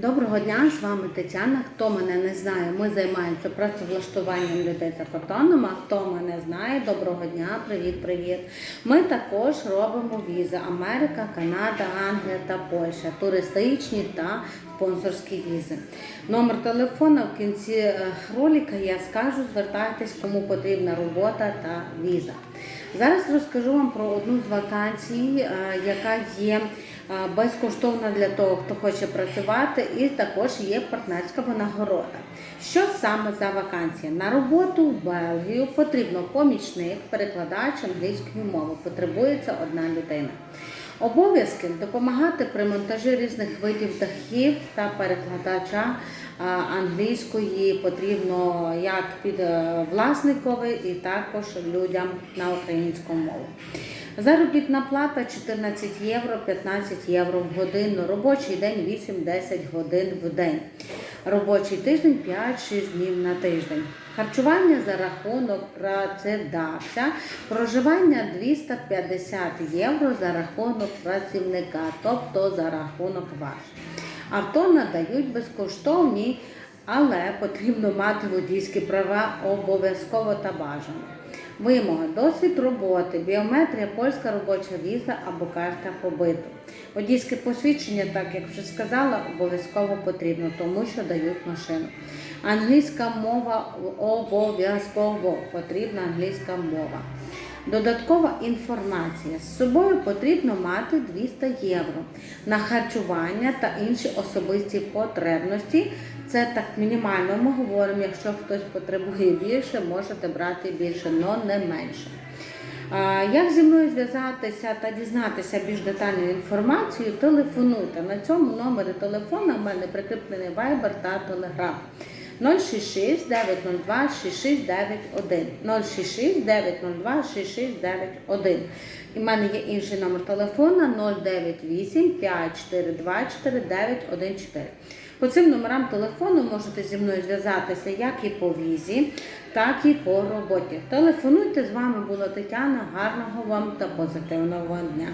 Доброго дня, з вами Тетяна. Хто мене не знає, ми займаємося працевлаштуванням людей за кордоном. А хто мене знає, доброго дня, привіт, привіт. Ми також робимо візи Америка, Канада, Англія та Польща, туристичні та спонсорські візи. Номер телефону в кінці е, ролика я скажу, звертайтесь, кому потрібна робота та віза. Зараз розкажу вам про одну з вакансій, е, яка є е, безкоштовна для того, хто хоче працювати, і також є партнерська винагорода. Що саме за вакансія? На роботу в Бельгію потрібно помічник, перекладач англійської мови. Потребується одна людина. Обов'язки допомагати при монтажі різних видів дахів та перекладача англійської потрібно як під е, власникові і також людям на українську мову. Заробітна плата 14 євро, 15 євро в годину, робочий день 8-10 годин в день. Робочий тиждень 5-6 днів на тиждень. Харчування за рахунок працедавця, проживання 250 євро за рахунок працівника, тобто за рахунок ваш. Авто надають безкоштовні, але потрібно мати водійські права обов'язково та бажано. Вимоги, досвід роботи, біометрія, польська робоча віза або карта побиту. Водійське посвідчення, так як вже сказала, обов'язково потрібно, тому що дають машину. Англійська мова обов'язково потрібна англійська мова. Додаткова інформація. З собою потрібно мати 200 євро на харчування та інші особисті потребності. Це так мінімально ми говоримо. Якщо хтось потребує більше, можете брати більше, але не менше. Як зі мною зв'язатися та дізнатися більш детальну інформацію, телефонуйте. На цьому номері телефона в мене прикріплений Viber та Telegram. 066 902 6691 066 902 6691 І в мене є інший номер телефона 098 542 4914. По цим номерам телефону можете зі мною зв'язатися як і по візі, так і по роботі. Телефонуйте, з вами була Тетяна. Гарного вам та позитивного дня!